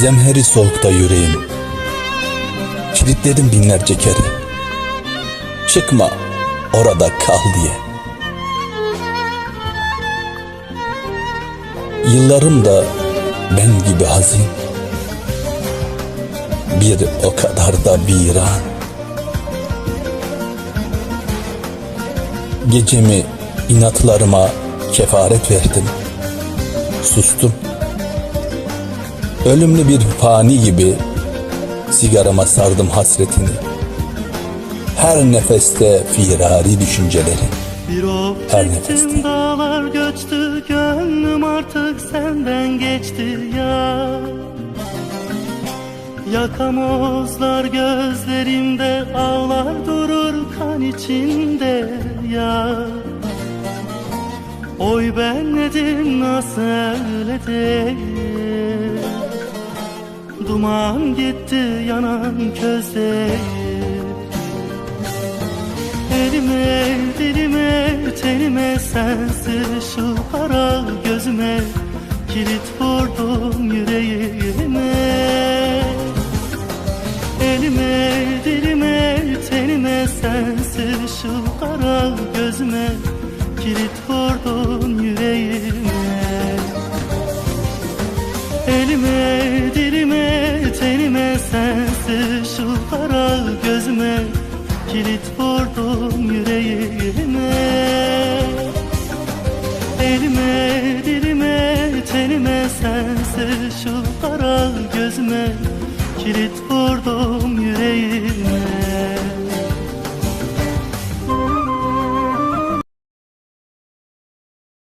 Zemheri soğukta yüreğim. Kilitledim binlerce kere. Çıkma orada kal diye. Yıllarım da ben gibi hazin. Bir o kadar da viran Gecemi inatlarıma kefaret verdim. Sustum Ölümlü bir fani gibi sigarama sardım hasretini. Her nefeste firari düşünceleri. Her nefeste. dağlar göçtü Gönlüm artık senden geçti ya Yakamozlar gözlerimde Ağlar durur kan içinde ya Oy ben nedim nasıl değil Duman gitti yanan közde Elime, dilime, tenime sensiz şu kara gözüme Kilit vurdum yüreğime. Elime, dilime, tenime sensiz şu kara gözüme Kilit vurdum yüreğime. Elime, dilime, sensiz şu kara gözüme Kilit vurdum yüreğime. Elime, dilime, tenime sensiz şu kara gözüme Kilit vurdum yüreğime